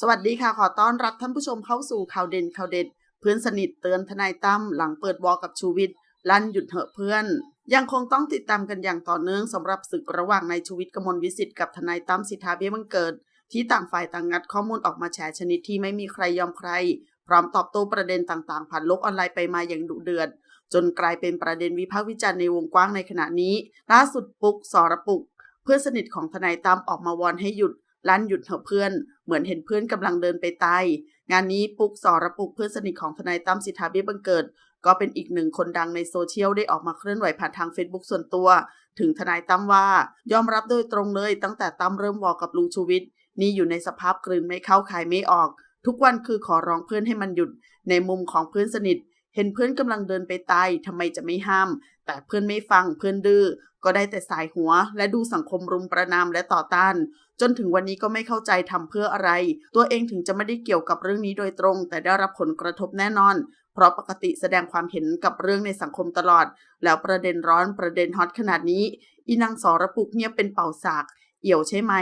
สวัสดีค่ะ ขอต้อนรับท่านผู้ชมเข้าสู่ข่าวเด่นข่าวเด็ด เพื่อนสนิทเตือนทนายตั้มหลังเปิดวอลกับชูวิทย์ลั่นหยุดเหอะเพื่อน ยังคงต้องติดตามกันอย่างต่อเนื่องสำหรับศึกระหว่างนายชูวิทย์กมลวิสิทธิ์กับทนายตั้มสิทธาเบี้ยบังเกิด ที่ต่างฝ่ายต่างงัดข้อมูลออกมาแฉชนิดที่ไม่มีใครยอมใคร พร้อมตอบโต้ประเด็นต่างๆ ผ่านโลกออนไลน์ไปมาอย่างดุเดือด จนกลายเป็นประเด็นวิพากษ์วิจารณ์ในวงกว้างในขณะนี้ ล่าสุดปุกสรปุก เพื่อนสนิทของทนายตั้มออกมาวอนให้หยุด ลั่นหยุดเถอะเพื่อน เหมือนเห็นเพื่อนกำลังเดินไปตายงานนี้ปุกสอระปุกเพื่อนสนิทของทนายตั้มสิทธาเบี้ยบังเกิด ก็เป็นอีกหนึ่งคนดังในโซเชียลได้ออกมาเคลื่อนไหวผ่านทาง Facebook ส่วนตัว ถึงทนายตั้มว่า ยอมรับโดยตรงเลย ตั้งแต่ตั้มเริ่มวอลกับลุงชูวิทย์นี่อยู่ในสภาพกลืนไม่เข้าคายไม่ออก ทุกวันคือขอร้องเพื่อนให้มันหยุด ในมุมของเพื่อนสนิท เห็นเพื่อนกำลังเดินไปตายทำไมจะไม่ห้าม แต่เพื่อนไม่ฟังเพื่อนดื้อ ก็ได้แต่สายหัว และดูสังคมรุมประนามและต่อต้าน จนถึงวันนี้ก็ไม่เข้าใจทำเพื่ออะไร ตัวเองถึงจะไม่ได้เกี่ยวกับเรื่องนี้โดยตรง แต่ได้รับผลกระทบแน่นอน เพราะปกติแสดงความเห็นกับเรื่องในสังคมตลอด แล้วประเด็นร้อนประเด็นฮอตขนาดนี้ อีนางสอระปุกเงียบเป็นเป่าสาก เอี่ยวใช่ไหม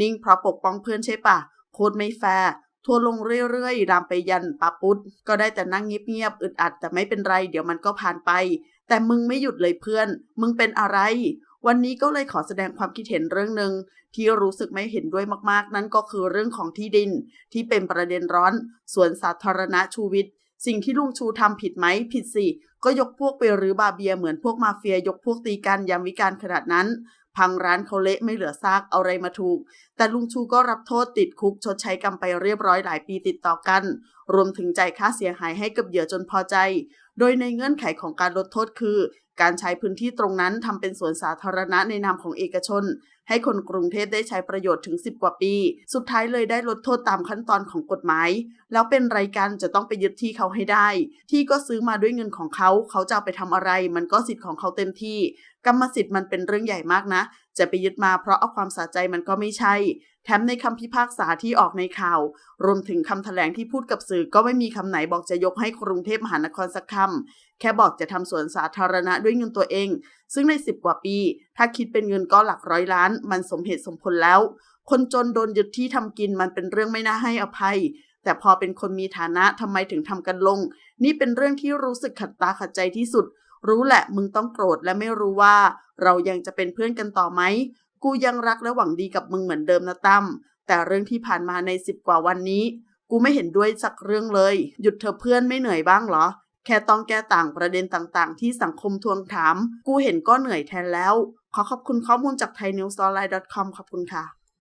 นิ่งเพราะปกป้องเพื่อนใช่ปะโคตรไม่แฟร์ ทัวลงเรื่อยๆรามไปยันปาปุ๊ดก็ได้แต่นั่งเงียบๆอึดอัดแต่ไม่เป็นไรเดี๋ยวมันก็ผ่านไป แต่มึงไม่หยุดเลยเพื่อน มึงเป็นอะไร วันนี้ก็เลยขอแสดงความคิดเห็นเรื่องหนึ่งที่รู้สึกไม่เห็นด้วยมากๆ นั่นก็คือเรื่องของที่ดิน ที่เป็นประเด็นร้อนส่วนสาธารณะชูวิทย์สิ่งที่ลุงชูทำผิดไหมผิดสิ ก็ยกพวกไปรื้อบาเบียเหมือนพวกมาเฟียยกพวกตีกันยามวิการขนาดนั้น พังร้านเขาเละไม่เหลือซากเอาอะไรมาถูก แต่ลุงชูก็รับโทษติดคุกชดใช้กรรมไปเรียบร้อยหลายปีติดต่อกัน รวมถึงจ่ายค่าเสียหายให้กับเหยื่อจนพอใจ โดยในเงื่อนไขของการลดโทษคือ การใช้พื้นที่ตรงนั้นทำเป็นสวนสาธารณะในนามของเอกชน ให้คนกรุงเทพได้ใช้ประโยชน์ถึง 10 กว่าปี สุดท้ายเลยได้ลดโทษตามขั้นตอนของกฎหมาย แล้วเป็นไรกันจะต้องไปยึดที่เขาให้ได้ ที่ก็ซื้อมาด้วยเงินของเขา เขาจะเอาไปทำอะไร มันก็สิทธิ์ของเขาเต็มที่ กรรมสิทธิ์มันเป็นเรื่องใหญ่มากนะ จะไปยึดมาเพราะเอาความสะใจมันก็ไม่ใช่ แถมในคำพิพากษาที่ออกในข่าว รวมถึงคำแถลงที่พูดกับสื่อก็ไม่มีคำไหนบอกจะยกให้กรุงเทพมหานครสักคำแค่บอกจะทำสวนสาธารณะด้วยเงินตัวเอง ซึ่งใน 10 กว่าปี ถ้าคิดเป็นเงินก็หลักร้อยล้าน มันสมเหตุสมผลแล้ว คนจนโดนยึดที่ทำกินมันเป็นเรื่องไม่น่าให้อภัยแต่พอเป็นคนมีฐานะทำไมถึงทำกันลง นี่เป็นเรื่องที่รู้สึกขัดตาขัดใจที่สุด รู้แหละมึงต้องโกรธและไม่รู้ว่า เรายังจะเป็นเพื่อนกันต่อไหม กูยังรักและหวังดีกับมึงเหมือนเดิมนะตั้ม แต่เรื่องที่ผ่านมาในสิบกว่าวันนี้ กูไม่เห็นด้วยสักเรื่องเลย หยุดเธอเพื่อนไม่เหนื่อยบ้างเหรอ แค่ต้องแก้ต่างประเด็นต่างๆ ที่สังคมทวงถาม กูเห็นก็เหนื่อยแทนแล้ว ขอขอบคุณข้อมูลจาก thainews online com ขอบคุณค่ะ